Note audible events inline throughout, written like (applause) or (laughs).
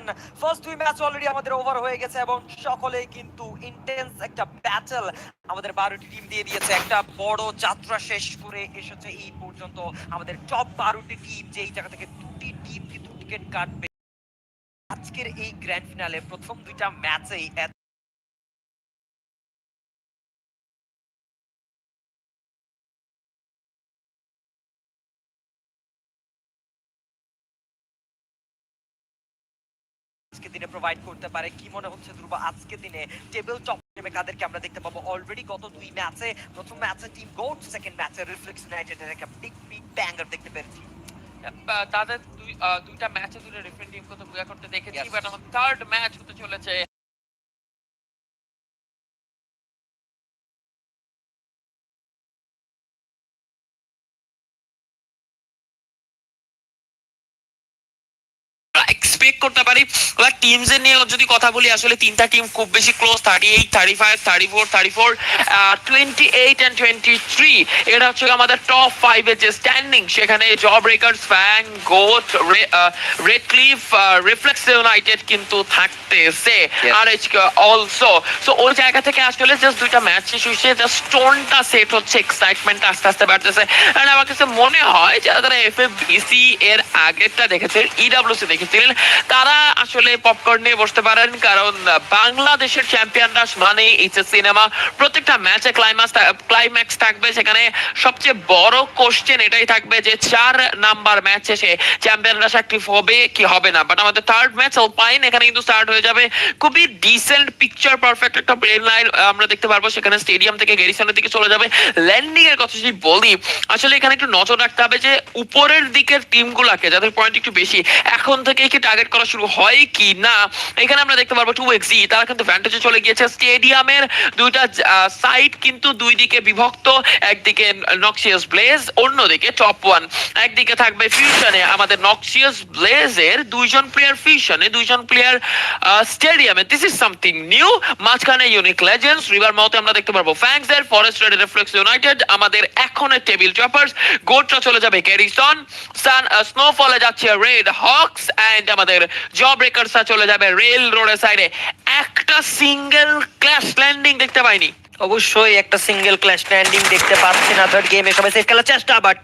দিচ্ছেন ফার্স্ট দুই match already আমাদের ওভার হয়ে গেছে এবং সকলেই কিন্তু ইন্টেন্স একটা ব্যাটল আমাদের বারোটি টিম দিয়ে দিয়েছে। একটা বড় যাত্রা শেষ করে এসেছে এই পর্যন্ত আমাদের টপ বারোটি টিম যে এই জায়গা থেকে দুটি টিম কিন্তু টিকিট কাটবে। আজকের এই গ্র্যান্ড ফিনালে প্রথম দুইটা ম্যাচেই আজকে দিনে প্রোভাইড করতে পারে? কি মনে হচ্ছে ধ্রুব? আজকে দিনে টেবিল টপ হিসেবে কাদেরকে আমরা দেখতে পাবো? অলরেডি গত দুই ম্যাচে প্রথম ম্যাচে টিম গোট সেকেন্ড ম্যাচে রিফ্লেক্স ইউনাইটেডের একটা বিগ বিগ ব্যাঙ্গার দেখতে পেরেছি তাদের দুই দুইটা ম্যাচে দুটো ডিফারেন্ট টিম কত বুয়া করতে দেখেছি. বাট আমার থার্ড ম্যাচ হতে চলেছে এক্সপেক্ট করতে পারি। এবার টিমস এর নিয়ে যদি কথা বলি আসলে তিনটা টিম খুব বেশি close thirty eight thirty five thirty four thirty four twenty eight and twenty three এটা হচ্ছে আমাদের টপ ফাইভ এর যে স্ট্যান্ডিং সেখানে job breakers fang goat red cliff reflex united কিন্তু থাকতেছে. আর অলসো সো ওই জায়গা থেকে আসলে জাস্ট দুইটা ম্যাচ শেষ হয়েছে। জাস্ট টোনটা সেট হচ্ছে এক্সাইটমেন্ট আস্তে আস্তে বাড়তেছে। আর আমার কাছে মনে হয় যারা তারা এফ এফ বিসি এর আগেরটা দেখেছেন ইডাব্লিউসি দেখেছিলেন তারা আসলে পপকর্ন নিয়ে বসতে পারেন, কারণ বাংলাদেশের চ্যাম্পিয়নরা মানে এইচ সিনেমা প্রত্যেকটা ম্যাচে ক্লাইম্যাক্স ক্লাইম্যাক্স থাকবে, সেখানে সবচেয়ে বড় কোশ্চেন এটাই থাকবে যে চার নাম্বার ম্যাচ শেষে চ্যাম্পিয়নরা অ্যাক্টিভ হবে কি হবে না। বাট আমাদের থার্ড ম্যাচ পাইন এখানে কিন্তু স্টার্ট হয়ে যাবে। খুবই ডিসেন্ট পিকচার পারফেক্ট একটা প্লেন লাইন আমরা দেখতে পারব। সেখানে স্টেডিয়াম থেকে গেরিসনের দিকে চলে যাবে। ল্যান্ডিং এর কথা যদি বলি, আসলে এখানে একটু নজর রাখতে হবে যে উপরের দিকের টিমগুলোকে যাদের পয়েন্ট একটু বেশি, এখন থেকে কি টার্গেট করা শুরু হয় কি না এখানে আমরা দেখতে পারব টু এক্সি তারা কিন্তু ভ্যান্টেজে চলে গিয়েছে। স্টেডিয়ামের দুইটা কিন্তু দুই দিকে বিভক্ত। একদিকে ব্লেজ অন্যদিকে টপ ওয়ান একদিকে থাকবে ফিউশনে আমাদের ব্লেজের দুইজন প্লেয়ার ফিউশনে দুইজন প্লেয়ার স্টেডিয়ামে দিস ইজ সামথিং নিউ মাঝখানে ইউনিক লেজেন্ডস রিভার মাউথে আমরা দেখতে পারব ফ্যাংস এর ফরেস্ট রেড রিফ্লেক্স ইউনাইটেড আমাদের এখনের টেবিল টপার্স গোটরা চলে যাবে ক্যারিসন সান স্নোফলে যাচ্ছে রেড হকস এন্ড আমাদের জব ব্রেকার্সরা চলে যাবে রেল রোডের সাইডে একটা সিঙ্গেল ক্লাস ল্যান্ডিং দেখতে পাইনি। অবশ্যই একটা সিঙ্গেল ক্ল্যাশ স্ট্যান্ডিং দেখতে পাচ্ছি না থার্ড গেমে সবাই সেট খেলার চেষ্টা but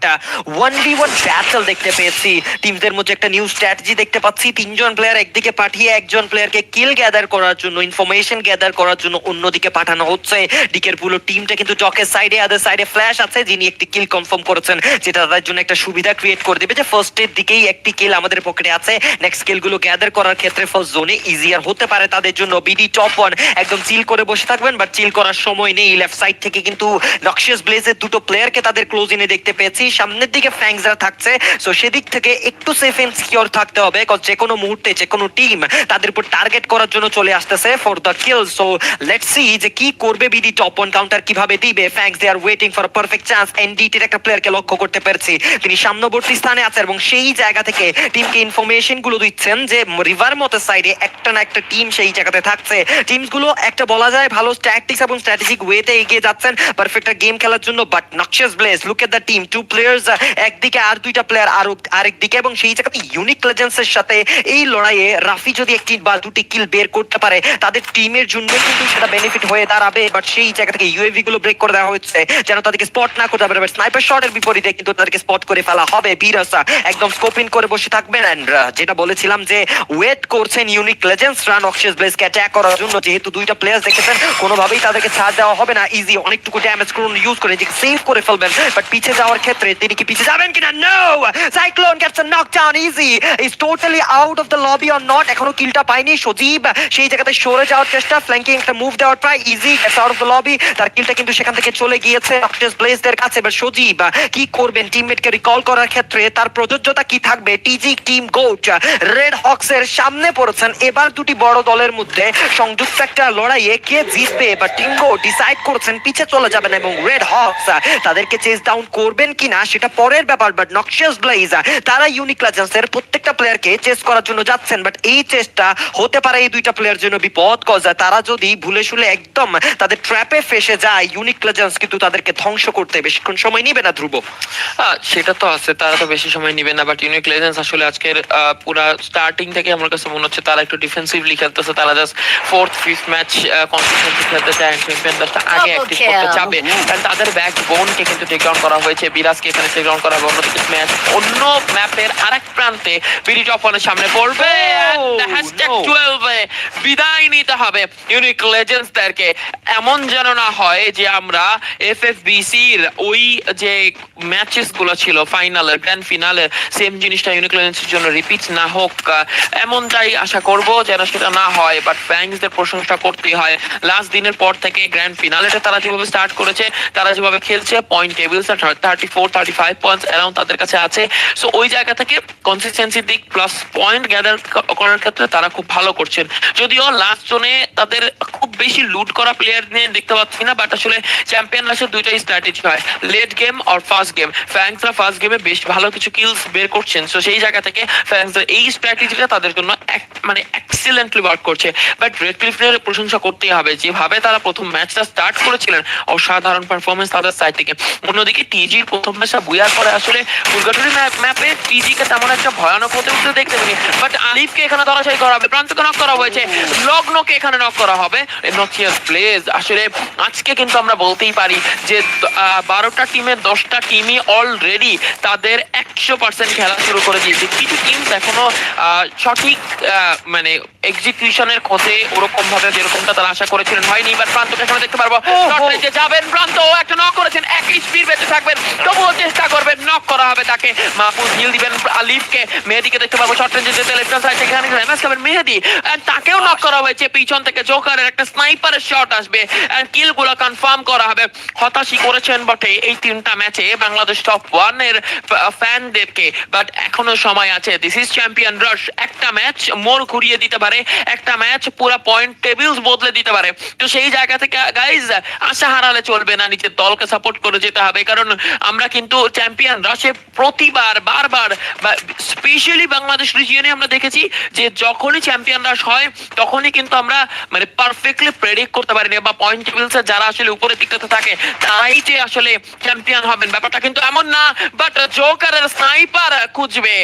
one D one battle দেখতে পেয়েছি। টিমদের মধ্যে একটা নিউ স্ট্র্যাটেজি দেখতে পাচ্ছি। তিনজন প্লেয়ার একদিকে পাঠিয়ে একজন প্লেয়ারকে কিল গ্যাদার করার জন্য ইনফরমেশন গ্যাদার করার জন্য অন্যদিকে পাঠানো হচ্ছে। ডিকের পুরো টিমটা কিন্তু জকের সাইডে আদার সাইডে ফ্ল্যাশ আছে। যিনি একটি কিল কনফার্ম করেছেন, যেটা তাদের জন্য একটা সুবিধা ক্রিয়েট করে দেবে যে ফার্স্টের দিকেই একটি কিল আমাদের পকেটে আছে। নেক্সট কিলগুলো গ্যাদার করার ক্ষেত্রে ফার্স্ট জোনে ইজিয়ার হতে পারে তাদের জন্য। বিডি টপ ওয়ান একদম চিল করে বসে থাকবেন বাট চিল করার সময় নেই লেফট সাইড থেকে কিন্তু নক্সিয়াস ব্লেজের দুটো প্লেয়ারকে তাদের ক্লোজ ইনে দেখতে পেয়েছি। সামনের দিকে ফ্যাংসরা থাকছে। সো সেদিক থেকে একটু সেফ এন্ড সিকিউর থাকতে হবে যে কোনো মুহূর্তে, যে কোনো টিম তাদের উপর টার্গেট করার জন্য চলে আসতেছে for the kill so let's see যে কি করবে বিডি টপ কাউন্টার কীভাবে দিবে। Fangs they are waiting for perfect chance এনডিটির একটা প্লেয়ারকে লক্ষ্য করতে পেরেছি। তিনি সামনেবর্তী স্থানে আছে এবং সেই জায়গা থেকে টিমকে ইনফরমেশনগুলো দিচ্ছেন যে রিভার মতের সাইডে একটা না একটা টিম সেই জায়গাতে থাকছে। টিমসগুলো, একটা বলা যায়, ভালো ট্যাকটিক্স এবং স্ট্র্যাটেজিক ওয়েতে এগিয়ে যাচ্ছেন। পারফেক্ট গেম খেলার জন্য but noxious blaze look at the team two players একদিকে আর দুইটা প্লেয়ার আর আরেক দিকে এবং সেই জায়গাতে ইউনিক লেজেন্স এর সাথে এই লড়াইয়ে রাফি যদি একটি বা দুটি কিল বের করতে পারে তাদের টিমের জন্য কিন্তু সেটা বেনিফিট হয়ে দাঁড়াবে বাট সেই জায়গা থেকে ইউএভি গুলো ব্রেক করে দেওয়া হচ্ছে যেন তাদেরকে স্পট না করতে পারে স্নাইপার শটের বিপরীতে কিন্তু তাদেরকে স্পট করে ফেলা হবে। বিরাসা একদম স্কোপিং করে বসে থাকবেন আহ, যেটা বলেছিলাম যে ওয়েট করছেন ইউনিক লেজেন্ডস রান অক্সিয়াস ব্লেসকে অ্যাটাক করার জন্য যেহেতু দুইটা প্লেয়ার দেখেছেন কোনোভাবেই তাদেরকে ছাড় হবে না ইজি অনেকটুকু ড্যামেজ করুন ইউজ করে নিজেকে সেভ করে ফেলবেন বাট পিছে যাওয়ার ক্ষেত্রে তিনি কি পিছে যাবেন কিনা? No cyclone gets knock down easy is totally out of the lobby or not এখনও কিলটা পায়নি, সজীব, সেই জায়গাতে সরে যাওয়ার চেষ্টা ফ্ল্যাঙ্কিং একটা মুভ দেওয়ার try easy gets out of the lobby তার কিলটা কিন্তু সেখান থেকে চলে গিয়েছে অক্টেস ব্লেজদের কাছে। এবার সজীব, কি করবেন? টিমমেটকে রিকল করার ক্ষেত্রে তার প্রযোজ্যতা কি থাকবে? TG team GOAT Red Hawks এর সামনে পড়েছেন, এবার দুটি বড় দলের মধ্যে সংযুক্ত একটা লড়াইয়ে কে জিতবে? বা টিম গোট ডিসাইড করছেন, পিছে চলে যাবেন এবং রেড হকস তাদেরকে চেস ডাউন করবেন কিনা সেটা পরের ব্যাপার বাট নকশিয়াস ব্লেজ তারা ইউনিক লেজেন্ডসের প্রত্যেকটা প্লেয়ারকে চেস করার জন্য যাচ্ছেন বাট এই চেসটা হতে পারে এই দুইটা প্লেয়ার জন্য বিপদ কজ তারা যদি ভুলে শুলে একদম তাদের ট্র্যাপে ফেসে যায় ইউনিক লেজেন্ডস কিন্তু তাদেরকে ধ্বংস করতে বেশিক্ষণ সময় নিবে না ধ্রুব? সেটা তো আছে, তারা তো বেশি সময় নেবে না বাট ইউনিক লেজেন্স আসলে আজকের পুরা স্টার্টিং থেকে আমার কাছে মনে হচ্ছে তারা একটু ডিফেন্সিভলি খেলতেছে, তারা just fourth fifth match consistency খেলতে চায় চ্যাম্পিয়ন ম্যাচটা আগে অ্যাক্টিভ করতে. চাবে কারণ তাদের ব্যাক বোনকে কিন্তু টেক ডাউন করা হয়েছে বিরাজকে এখানে টেক ডাউন করা হবে অন্যদিকে ম্যাচ অন্য ম্যাপের আরেক প্রান্তে বিডি টপনের সামনে পড়বে Oh, হ্যাশট্যাগ no. টুয়েলভে বিদায় নিতে হবে। ইউনিক লেজেন্ডসদেরকে এমন যেন না হয় যে আমরা এফ এফ ওই যে ম্যাচেসগুলো ছিল ফাইনালের গ্র্যান্ড ফিনালে সেম জিনিসটা ইউনিক লেজেন্ডসের জন্য রিপিট না হোক এমনটাই আশা করব যেন সেটা না হয় বাট ব্যাংকসদের প্রশংসা করতেই হয়। লাস্ট দিনের পর থেকে গ্র্যান্ড ফিনালেটা তারা যেভাবে স্টার্ট করেছে, তারা যেভাবে খেলছে point tables thirty four thirty five points around তাদের কাছে আছে। সো ওই জায়গা থেকে কনসিস্টেন্সি দিক প্লাস পয়েন্ট গ্যাদার করার ক্ষেত্রে তারা খুব ভালো করছেন যদিও লাস্ট জোনে তাদের খুব বেশি লুট করা প্লেয়ার নিয়ে দেখতে পাচ্ছি না বাট আসলে চ্যাম্পিয়ন লাস্টের দুইটাই স্ট্র্যাটেজি হয়। লেট গেম আর ফার্স্ট গেম ফ্যাংসরা ফার্স্ট গেমে বেশ ভালো কিছু কিলস বের করছেন সো সেই জায়গা থেকে ফ্যাংসের এই স্ট্র্যাটেজিটা তাদের জন্য মানে এক্সিলেন্টলি ওয়ার্ক করছে। বাট রেড ক্লিফের প্রশংসা করতেই হবে, যেভাবে তারা প্রথম ম্যাচটা স্টার্ট করেছিলেন, অসাধারণ পারফরমেন্স তাদের সাইড থেকে। অন্যদিকে টিজির প্রথম ম্যাচটা বুয়ার পরে আসলে ফুলগাটুরি ম্যাপে টিজিকে তেমন একটা ভয়ানক হতে হতে দেখতে পারি বাট আলিফকে এখানে ধরাশায়ী করা হবে। প্রান্তকে নক করা হয়েছে। লগ্নকে এখানে নক করা হবে। প্লেজ আসলে আজকে কিন্তু আমরা বলতেই পারি যে বারোটা টিমের দশটা টিমই অলরেডি তাদের একশো পার্সেন্ট খেলা শুরু করে দিয়েছে। কিছু টিম এখনও সঠিক মানে এক্সিকিউশনের খোঁজে ওরকম ভাবে যেরকমটা তারা আশা করেছিলেন হয়নি এবার প্রান্তকে সামনে দেখতে পারব। এ যাবেন প্রান্ত। ও একটা নক করেছেন। এক স্পিড বেঁচে থাকবেন। তবুও চেষ্টা করবেন। নক করা হবে তাকে। মাহফুজ হিল দিবেন আলিফকে মেহেদিকে দেখতে পাবো শর্ট রেঞ্জে যেতে লেফট হ্যান্ড সাইড থেকে এখানে এমএস খাবেন মেহেদি তাকেও নক করা হয়েছে। পিছন থেকে জোকারের একটা স্নাইপারের শট আসবে কিলগুলো কনফার্ম করা হবে। হতাশই করেছেন বটে এই তিনটা ম্যাচে বাংলাদেশ টপ ওয়ানের ফ্যানদেরকে বাট এখনও সময় আছে। দিস ইজ চ্যাম্পিয়ন রাশ একটা ম্যাচ মোর ঘুরিয়ে দিতে পারে। একটা ম্যাচ পুরো পয়েন্ট টেবিলস বদলে দিতে পারে। তো সেই জায়গা থেকে গাইজ আশা হারালে চলবে না। নিজের দলকে সাপোর্ট করে যেতে হবে। কারণ আমরা কিন্তু চ্যাম্পিয়ন রাশে প্রতিবার, বারবার স্পেশালি বাংলাদেশ রিজিয়নে আমরা দেখেছি যে যখনই চ্যাম্পিয়ন রাশ হয় তখনই কিন্তু আমরা মানে পারফেক্টলি প্রেডিক্ট করতে পারি না বা পয়েন্ট টেবিলসে যারা আসলে উপরের দিকটাতে থাকে, তারাই যে আসলে চ্যাম্পিয়ন হবেন। ব্যাপারটা কিন্তু এমন না বাট জোকারের স্নাইপার খুঁজবে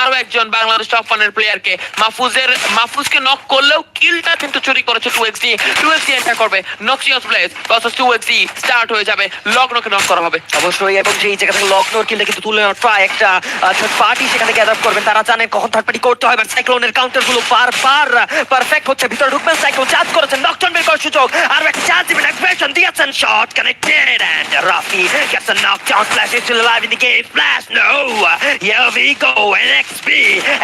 আরও একজন বাংলাদেশ টপ ওয়ানের প্লেয়ারকে মাহফুজের, মাহফুজকে নক করলেও কিলটা কিন্তু চুরি করেছে two XE two XE enter করবে। Noxious place versus two XE start হয়ে যাবে। লগ্নকে নক করা হবে। অবশ্যই, এবং সেই জায়গা থেকে লকনোর কিলটা কিন্তু তুলে ট্রাই একটা থার্ড পার্টি সেখানে গ্যাদার করবেন। তারা জানেন কখন থার্ড পার্টি করতে হয় বাট সাইক্লোনের কাউন্টারগুলো বারবার পারফেক্ট হচ্ছে ভিতরে ঢুকবেন সাইক্লোন চার্জ করেছেন নকটন বের করার সুযোগ আর একটা চার্জ দিবেন অ্যাক্টিভেশন দিয়েছেন shot connected and Rafi gets a knockdown flash is still alive in the game. Flash, no. Here we go. NXP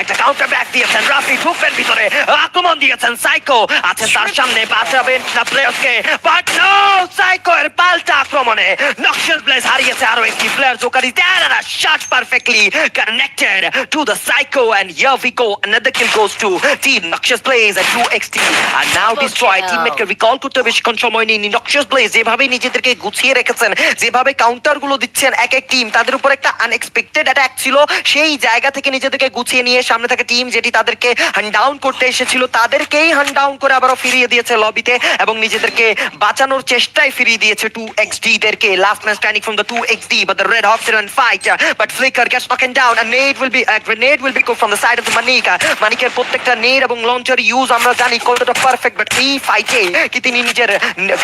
একটা কাউন্টার ব্যাক দিয়েছেন রাফি ঢুকবেন ভিতরে আক্রমণ দিয়েছেন সাইকো আছেন তার সামনে বাঁচাবেন না প্লেয়ারকে বাট নো সাইকো এর পাল্টা আক্রমণে নকশাল প্লেস হারিয়েছে আরও একটি player জোকারি then and a shot perfectly connected to the psycho. And here we go. Another kill goes to team Noxious Blaze and 2XT and now Double destroyed kill. teammate কে recall করতে বেশিক্ষণ সময় নেই Noxious Blaze যেভাবে নিজেদেরকে গুছিয়ে রেখেছেন যেভাবে কাউন্টারগুলো দিচ্ছেন এক এক টিম তাদের উপর একটা আনএক্সপেক্টেড অ্যাটাক ছিল। সেই জায়গা থেকে নিজেদেরকে গুছিয়ে নিয়ে সামনে থাকা টিম যেটি তাদেরকে হান ডাউন করতে এসেছিল তাদেরকেই হান ডাউন করে আবারও ফিরিয়ে দিয়েছে লবিতে এবং নিজেদেরকে বাঁচানোর চেষ্টায় ফিরিয়ে দিয়েছে টু এক্স ডি দেরকে। Last man standing from the two X D but the red hawks in fight but flicker gets knocked down uh Ned will be grenade will be go from the side of the Manika মানিকের প্রত্যেকটা নেড এবং launcher use আমরা জানি কতটা perfect but এই ফাইটে কি তিনি নিজের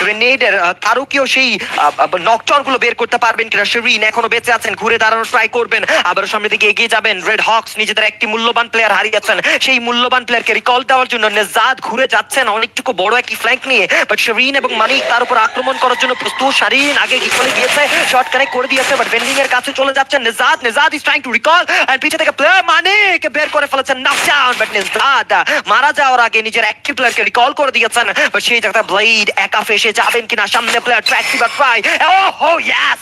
গ্রেনেডের তারুকেও সেই নকচরগুলো বের করতে পারবেন কিনা? শেরিন এখনও বেঁচে আছেন, ঘুরে দাঁড়ানোর ট্রাই করবেন। আবার সামনে দিকে এগিয়ে যাবেন। রেড হকস নিজেদের একটি মূল্যবান প্লেয়ার হারিয়েছেন। সেই মূল্যবান প্লেয়ারকে রিকল দেওয়ার জন্য নেজাদ ঘুরে যাচ্ছেন। অনেকটুকু বড় একটি ফ্ল্যাঙ্ক নিয়ে বাট শেরিন এবং মানিক তার উপর আক্রমণ করার জন্য প্রস্তুত। শারিন আগে চলে গিয়েছে শর্ট কানেক্ট করে দিয়েছে বাট ভেন্ডিং এর কাছে চলে যাচ্ছেন Nejad. Nejad is trying to recall and পিছে থেকে প্লেয়ার মানিক বের করে ফেলেছেন। নকডাউন বাট নেজাদ মারা যাওয়ার আগে নিজের একটি প্লেয়ারকে রিকল করে দিয়েছেন। বাট সেই জায়গাটা ব্লেড একা ফেসে যাবেন কিনা সামনে player track to try Oh yes!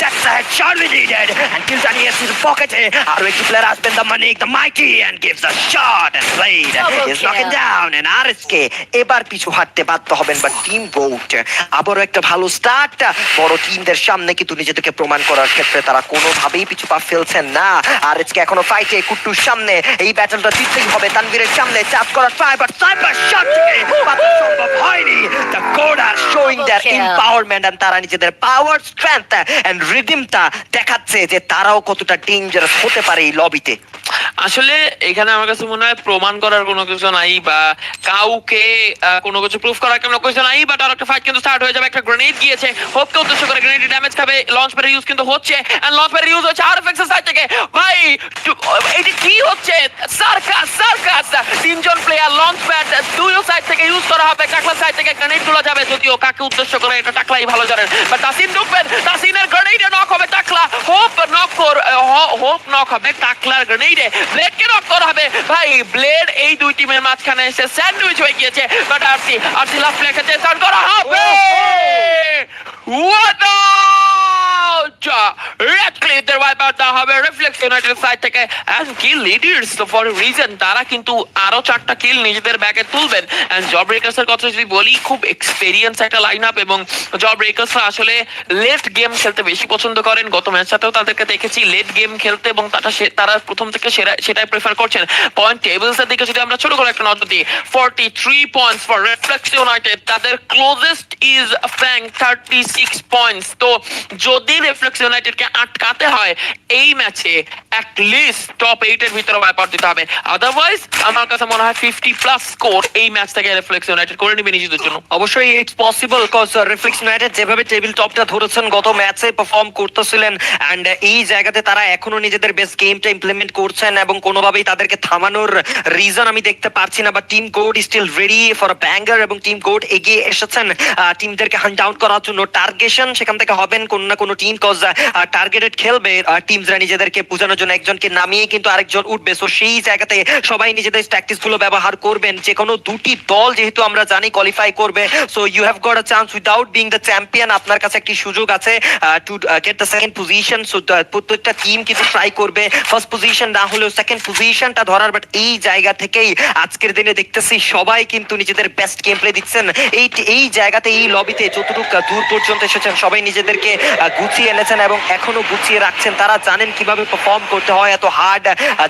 That's a headshot we needed! And Kiltani is in his pocket. আরও একটি প্লেয়ার আসবেন the Manik, the Mighty, and gives a shot and Blade. Double is knocking down and RSK এবার পিছু হাঁটতে বাধ্য হবেন বা team goat আবারও একটা ভালো স্টার্ট বড় টিমদের সামনে কিন্তু নিজেদেরকে প্রমাণ করার ক্ষেত্রে তারা কোনোভাবেই পিছু পা ফেলছেন না। আর আরএসকে এখনও ফাইটে কুট্টুর সামনে। এই ব্যাটলটা জিততেই হবে। তানভীরের সামনে চাপ করার ট্রাই বাট সাইবার শট পাতা সম্ভব হয়নি। The code are showing their empowerment and তারা নিজেদের পাওয়ার স্ট্রেংথ এন্ড রিডিমটা দেখাচ্ছে যে তারাও কতটা ডেঞ্জারাস হতে পারে এই লবিতে আসলে এখানে আমার কাছে মনে হয় প্রমাণ করার কোনো কিছু নাই বা কাউকে কোনো কিছু প্রুফ করার কোনো কিছু নাই বাট আর একটা ফাইট কিন্তু স্টার্ট হয়ে যাবে। একটা গ্রেনেড গিয়েছে। হোপকে উদ্দেশ্য করে গ্রেনেড ড্যামেজ খাবে। লঞ্চ প্যাড ইউজ কিন্তু হচ্ছে। এন্ড লঞ্চ প্যাড ইউজ হচ্ছে আর এক্সের সাইড থেকে। ভাই এটা কি হচ্ছে? Circus circus! তিনজন প্লেয়ার লঞ্চ প্যাড দুই সাইড থেকে ইউজ করা হবে। টাকলা সাইড থেকে গ্রেনেড তোলা যাবে। যদিও কাকে উদ্দেশ্য করে এটা টাকলাই ভালো জানেন। বাট তাসিন ঢুকবেন তাসিনের গ্রেনেডে নক হবে টাকলা। হোপ নক হোপ নক হবে টাকলার গ্রেনেডে ব্লেডকে নক করা হবে? ভাই ব্লেড এই দুই টিমের মাঝখানে এসে স্যান্ডউইচ হয়ে গিয়েছে। বাট আরসি আরসি লাস্ট প্লেয়ারকে চেষ্টা করা হবে! What! Red clip there out দেওয়া হবে। রিফ্লেক্স ইউনাইটেড সাইড থেকে and kill leaders for reason তারা কিন্তু আরও চারটা কিল নিজেদের ব্যাগে তুলবেন। অ্যান্ড জব ব্রেকার্স এর কথা যদি বলি, খুব এক্সপেরিয়েন্স একটা লাইন আপ এবং জব ব্রেকার্স আসলে লেট গেম খেলতে বেশি পছন্দ করেন। গত ম্যাচটাতেও তাদেরকে দেখেছি লেট গেম খেলতে এবং তারা তারা প্রথম থেকে সেরা- সেটাই প্রেফার করছেন। পয়েন্ট টেবিলস এর দিকে যদি আমরা ছোট করে একটা নজর দিই forty three points for reflex united তাদের closest is fang thirty six points তো যদি রিফ্লেক্স ইউনাইটেডকে আটকাতে হয় এই ম্যাচে লিস্ট টপ এইট এর ভিতরে ব্যাপার দিতে হবে। আদারওয়াইজ আমার কাছে মনে হয় ফিফটি প্লাস স্কোর এই ম্যাচ থেকে ইউনাইটেড করে নিজেদের জন্য। অবশ্যই ইটস পসিবল কজ ইউনাইটেড যেভাবে টেবিল টপটা ধরেছেন, গত ম্যাচে পারফর্ম করতেছিলেন অ্যান্ড এই জায়গাতে তারা এখনও নিজেদের বেস্ট গেমটা ইমপ্লিমেন্ট করছেন এবং কোনোভাবেই তাদেরকে থামানোর রিজন আমি দেখতে পারছি না বা team code still ready for a banger এবং টিম কোড এগিয়ে এসেছেন। টিমদেরকে হান্ট ডাউন করার জন্য টার্গেশন সেখান থেকে হবেন কোন না কোনো টিম কজ টার্গেটেড খেলবে টিমসরা নিজেদেরকে বোঝানোর জন্য একজনকে নামিয়ে কিন্তু আরেকজন উঠবে। সো সেই জায়গাতে সবাই নিজেদের ট্যাকটিক্সগুলো ব্যবহার করবেন। যে কোনো দুটি দল যেহেতু আমরা জানি কোয়ালিফাই করবে so you have got a chance without being the champion আপনার কাছে একটি সুযোগ আছে to get the second position so প্রত্যেকটা টিম কিন্তু ট্রাই করবে। ফার্স্ট পজিশন না হলেও সেকেন্ড পজিশনটা ধরার বাট এই জায়গা থেকেই আজকের দিনে দেখতেছি সবাই কিন্তু নিজেদের বেস্ট গেম প্লে দিচ্ছেন। এই এই জায়গাতে, এই লবিতে যতটুকু দূর পর্যন্ত এসেছেন, সবাই নিজেদেরকে গুছিয়ে এনেছেন এবং এখনও গুছিয়ে রাখছেন। তারা জানেন কীভাবে পারফর্ম করতে হয়, এত হার্ড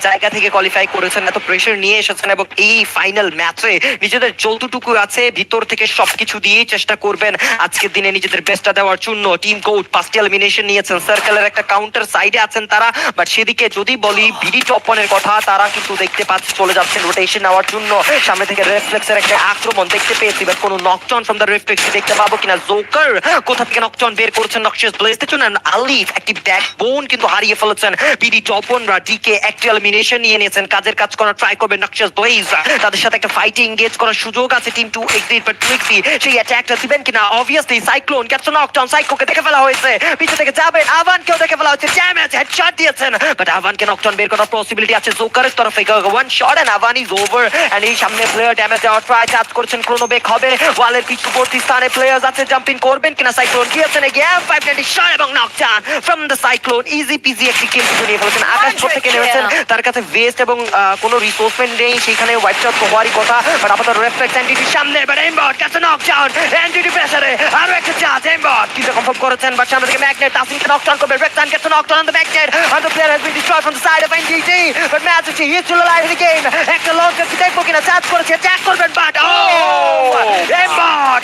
জায়গা থেকে কোয়ালিফাই করেছেন, এত প্রেশার নিয়ে এসেছেন এবং এই ফাইনাল ম্যাচে নিজেদের যতটুকু আছে, ভিতর থেকে সবকিছু দিয়েই চেষ্টা করবেন। আজকের দিনে নিজেদের বেস্টটা দেওয়ার জন্য টিম কোড পাঁচটি এলিমিনেশন নিয়েছেন। সার্কেলের একটা কাউন্টার সাইডে আছেন তারা বাট সেদিকে যদি বলি বিডি টপনের কথা, তারা কিন্তু দেখতে পাচ্ছে চলে যাচ্ছেন রোটেশন নেওয়ার জন্য। সামনে থেকে রেফ্লেক্সের একটা আক্রমণ দেখতে পেয়েছি বাট কোনো নকটন ফ্রম দ্য রেফ্লেক্স দেখতে পাবো কিনা। জোকার কোথা থেকে নকটন বের করছেন নকশাস ব্লেজতে জন্য আলিফ একটি ব্যাকবোন কিন্তু হারিয়ে ফেলেছেন। বিডি টপনরা ডিকে একটি এলিমিনেশন নিয়ে নিয়েছেন। কাজের কাজ করার ট্রাই করবে নকশাস ব্লেজ তাদের সাথে একটা ফাইটে এঙ্গেজ করার সুযোগ আছে। টিম টু এক্সিট বাট টুইক্সি সেই অ্যাটাকটা দিবেন কিনা? অবভিয়াসলি সাইক্লোন ক্যাপশন নকটন সাইকোকে দেখে ফেলা হয়েছে। পিছে থেকে যাবেন। আভানকেও দেখে ফেলা হয়েছে। ড্যামেজ হেডশট দিয়েছেন। বাট আভানকে নকটন বের করার পসিবিলিটি আছে জোকারের তরফে। One shot and Avan is over and এই সামনে প্লেয়ার ড্যামেজ দেওয়ার ট্রাই কাজ করছেন ক্রোনোবেক হবে। ওয়ালের পিছুবর্তী স্থানে প্লেয়ার্স আছে। জাম্পিং করবেন কিনা? সাইক্লোন গিয়েছেন। এগিয়ে ফাইভ নাইনটি শট এবং নকটান from the cyclone easy PG একটি কিন্তু নিয়ে ফেলেছেন আকাশ থেকে নেমেছেন তার কাছে ভেস্ট এবং কোনো রিসোর্সমেন্ট নেই। সেখানে হোয়াইট শট হওয়ারই কথা। বাট আপাতত রেফ্লেক্স এনডিটির সামনে। বাট এমবট কাছে নকডাউন এনডিটি প্রেসারে আরও একটা চান্স এমবট কিন্তু কনফার্ম করেছেন বাট সামনে থেকে ম্যাগনেট তাসিনকে নকডাউন করবে। Knockdown on the magnet the player has been destroyed from the side of NDT but match alive in the game একটা লঞ্চ কি দেখব কিনা। চার্জ করেছে অ্যাটাক করবেন বাট oh! এমবট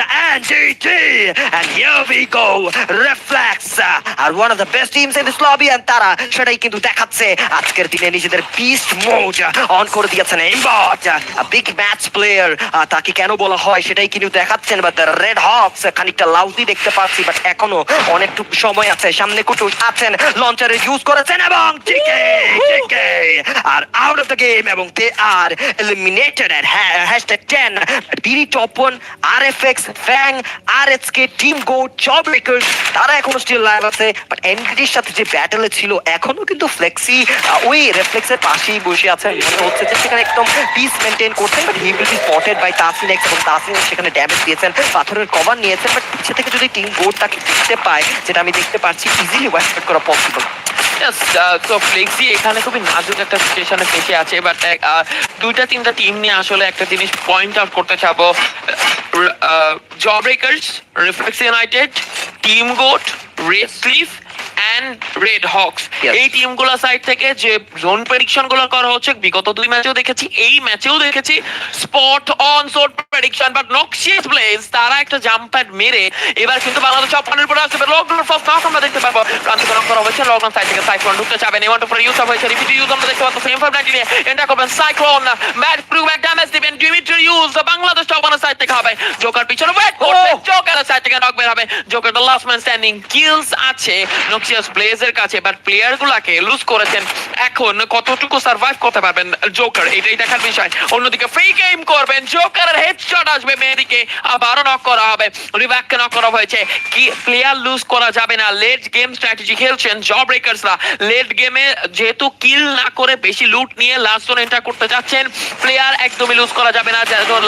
the NDT and here we go reflex! আর one of the best teams in this lobby and তারা সেটাই কিন্তু দেখাচ্ছে। আজকের দিনে নিজেদের বিস্ট মোড অন করে দিয়েছেন এমবট বিগ ম্যাচ প্লেয়ার তাকে কেন বলা হয় সেটাই কিন্তু দেখাচ্ছেন বাট রেড হকস খানিকটা লাউজি দেখতে পাচ্ছি বাট এখনও অনেকটুকু সময় আছে। সামনে কুটুস আছেন লঞ্চারের ইউজ করেছেন, এবং TK TK are out of the game এবং they are eliminated at hashtag ten BD টপন R F X fang R S K team go job wreckers তারা এখনও স্টিল লাইভ আছে বাট এনক্রিটির সাথে যে ব্যাটেল ছিল, এখনও কিন্তু ফ্লেক্সি ওই রেফ্লেক্সের পাশেই বসে আছে। হচ্ছে যে সেখানে একদম পিস মেনটেন করছেন but he will be spotted by Tasin X এবং তাসিন সেখানে ড্যামেজ দিয়েছেন, পাথরের কভার নিয়েছেন বাট পিছে থেকে যদি টিম গোড তাকে দেখতে পায়, যেটা আমি দেখতে পাচ্ছি ইজিলি ওয়াইট করা পসিবল তো ফ্লেক্সি এখানে খুবই নাজুক একটা সিচুয়েশনে ফেসে আছে বাট দুইটা, তিনটা টিম নিয়ে আসলে একটা জিনিস পয়েন্ট আউট করতে চাবো। Job breakers reflex united team goat red cliff and red hawks এই টিমগুলো সাইড থেকে যে জোন প্রেডিকশনগুলো করা হচ্ছে বিগত দুই ম্যাচেও দেখেছি এই ম্যাচেও দেখেছি spot on zone prediction but noxious place তারা একটা জাম্প প্যাড মেরে এবার কিন্তু বাংলাদেশ অপনের পরে আসবে লকডাউন ফার্স্ট নক আমরা দেখতে পাবো। প্রান্ত করা হয়েছে লকডাউন সাইড থেকে সাইক্লোন ঢুকতে যাবে নেওয়ার পরে ইউজ হয়েছে রিপিট ইউজ আমরা দেখতে পাবো সেম ফাইভ নাইনটি নিয়ে এন্টার করবেন সাইক্লোন ম্যাট প্রু ব্যাক ড্যামেজ দিবেন ডিমিট্রি ইউজ বাংলাদেশ অপনের সাইড থেকে হবে। জোকার পিছনে ওয়েট Oh! জোকারের সাইড থেকে নক বের হবে। Joker the last man standing kills আছে নক্সিয়াস প্লেয়ার্সের কাছে বাট প্লেয়ার গুলাকে লুজ করেছেন এখন কতটুকু সার্ভাইভ করতে পারবেন? জোকার এটাই দেখার বিষয়। অন্যদিকে ফ্রি গেম করবেন। জোকারের হেডশট আসবে মেয়েদিকে। আবারও নক করা হবে। রিব্যাককে নক করা হয়েছে। কি প্লেয়ার লুজ করা যাবে না। লেট গেম স্ট্র্যাটেজি খেলছেন জব ব্রেকার্সরা লেট গেমে যেহেতু কিল না করে বেশি লুট নিয়ে লাস্ট জোন এন্টার করতে যাচ্ছেন প্লেয়ার একদমই লুজ করা যাবে না।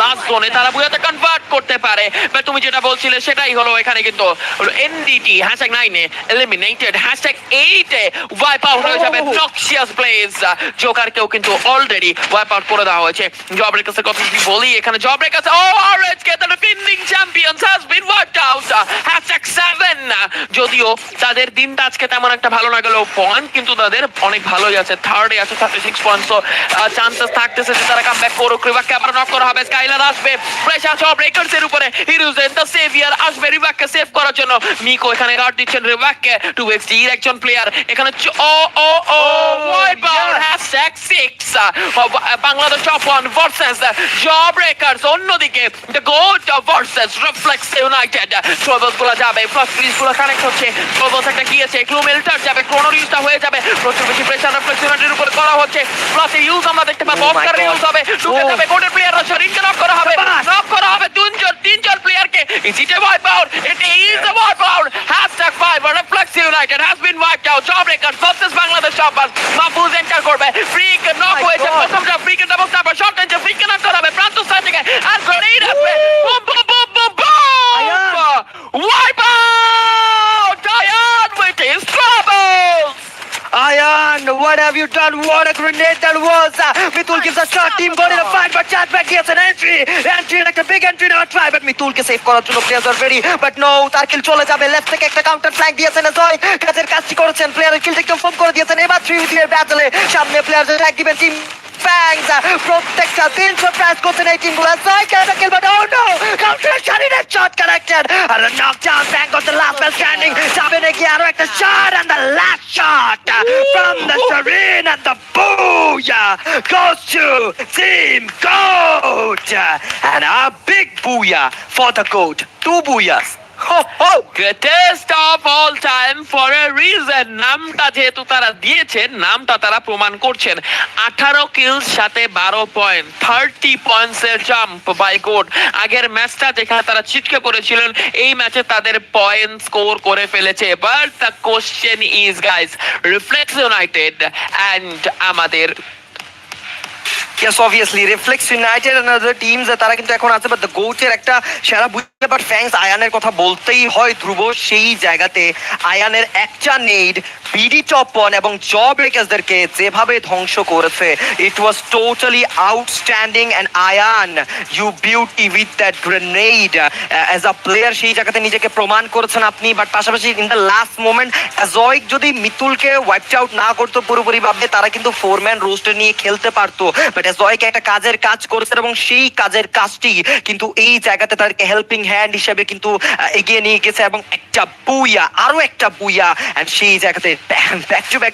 লাস্ট জোনে তারা বুঝাতে কনভার্ট করতে পারে। বা তুমি যেটা বলছিলে সেটাই হলো এখানে কিন্তু এনডিটি হ্যাশট্যাগ নাইনে এলিমিনেটেড হ্যাশট্যাগ এইটে ওয়াইপ আউট হয়ে যাবে। নক্সিয়াস প্লেস জোকারকেও কিন্তু অলরেডি ওয়াইপ আউট করে দেওয়া হয়েছে। জব ব্রেকার্সের কথা যদি বলি, এখানে জব ব্রেকার্স ও orange K the defending champions has been wiped out hashtag seven যদিও তাদের দিনটা আজকে তেমন একটা ভালো না গেলেও পয়েন্ট কিন্তু তাদের অনেক ভালোই আছে। থার্ডে আছে থার্টি সিক্স পয়েন্ট তো চান্সেস থাকতেছে যে তারা কাম ব্যাক করুক। রিবাককে আবার নক করা হবে? স্কাইলার আসবে। প্রেশার জব ব্রেকার্স এর উপরে। হিরোজেন দ্য সেভিয়ার আসবে রিবাককে সেভ করার জন্য। মিকো এখানে গার্ড দিচ্ছেন রিবাককে টু এক্স একজন প্লেয়ার এখানে ও ও ও wipe hashtag six Bangladesh top one versus job breakers অন্যদিকে the goat versus reflex united ট্রোবলসগুলো যাবে প্লাস প্লিজগুলো কানেক্ট হচ্ছে। ট্রোবলস একটা গিয়েছে ক্লু মেল্টার যাবে ক্রোনোর ইউজটা হয়ে যাবে। প্রচুর বেশি প্রেসার রিফ্লেক্স ইউনাইটেডের উপর করা হচ্ছে। প্লাস ইউজ আমরা দেখতে পাবো Oh অস্কার ইউজ হবে। ঢুকে Oh. যাবে গোটের প্লেয়ার শরীরকে নক করা হবে! নক করা হবে তিনজন তিনজন প্লেয়ারকে a wipe out it is a wipe out hashtag five reflex United has been wiped out Job Breakers versus Bangladesh toppers Mahfuz enter করবে। ফ্রিক নক হয়েছে. প্রথমটা ফ্রিক ডাবল স্টাপার শট রেঞ্জে ফ্রিক নক করা হবে। Pranto side থেকে আর grenade আসবে। Boom boom boom boom. Boom wipe out ডায়ান with his troubles Ayan, what have you done? What a grenade that was! Uh, Mithul gives a shot, team going in a fight, but Chatback gets an entry! Entry, like a big entry, not try, but মিতুলকে save করার জন্য players are ready but no তার kill চলে যাবে left থেকে একটা counter flank দিয়েছেন জয় কাজের কাজটি করেছেন kill, take কনফার্ম করে দিয়েছেন এবার থ্রি থ্রি এর battle, সামনে players attack দিবেন team Fangs. Uh, protects her. Bill for Franz goes in 18 goal. Side can kill, but oh no! Counter a shot connected. And a knockdown. bang goes the last man standing. Sabineki Arak the shot and the last shot uh, from the Serene and the Booyah goes to Team Goat. And a big Booyah for the Goat. Two Booyahs. (laughs) greatest of all time for a reason. নামটা যেহেতু তারা দিয়েছেন, নামটা তারা প্রমাণ করছেন। আঠারো kills সাথে বারো পয়েন্ট থার্টি পয়েন্টস এর জাম্প বাই গোড আগের ম্যাচটা যেখানে তারা ছিটকে পড়েছিলেন, এই ম্যাচে তাদের পয়েন্ট স্কোর করে ফেলেছে। But the question is guys Reflex United and আমাদের Yes, obviously Reflex United teams uh, তারা কিন্তু এখন আছে বাট দ্য গোটের একটা সেরা বুঝতে বাট ফ্যাংস আয়ানের কথা বলতেই হয় ধ্রুব সেই জায়গাতে আয়ানের একটা নেড বিডি টপ এবং জব রেকার্সদেরকে যেভাবে ধ্বংস করেছে it was totally outstanding and Ayan you beauty with that grenade as a player সেই জায়গাতে নিজেকে প্রমাণ করেছেন আপনি বাট পাশাপাশি ইন দ্য লাস্ট মোমেন্ট জয়ক যদি মিতুলকে ওয়াইপড আউট না করতো পুরোপুরি ভাবে তারা কিন্তু ফোর ম্যান রোস্টার নিয়ে খেলতে পারতো। বাট জয়কে একটা কাজের কাজ করেছেন এবং সেই কাজের কাজটি কিন্তু এই জায়গাতে তাদেরকে হেল্পিং হ্যান্ড হিসেবে কিন্তু এগিয়ে নিয়ে গেছে এবং একটা বুইয়া আরও একটা বুইয়া এন্ড সেই জায়গাতে ব্যাক টু ব্যাক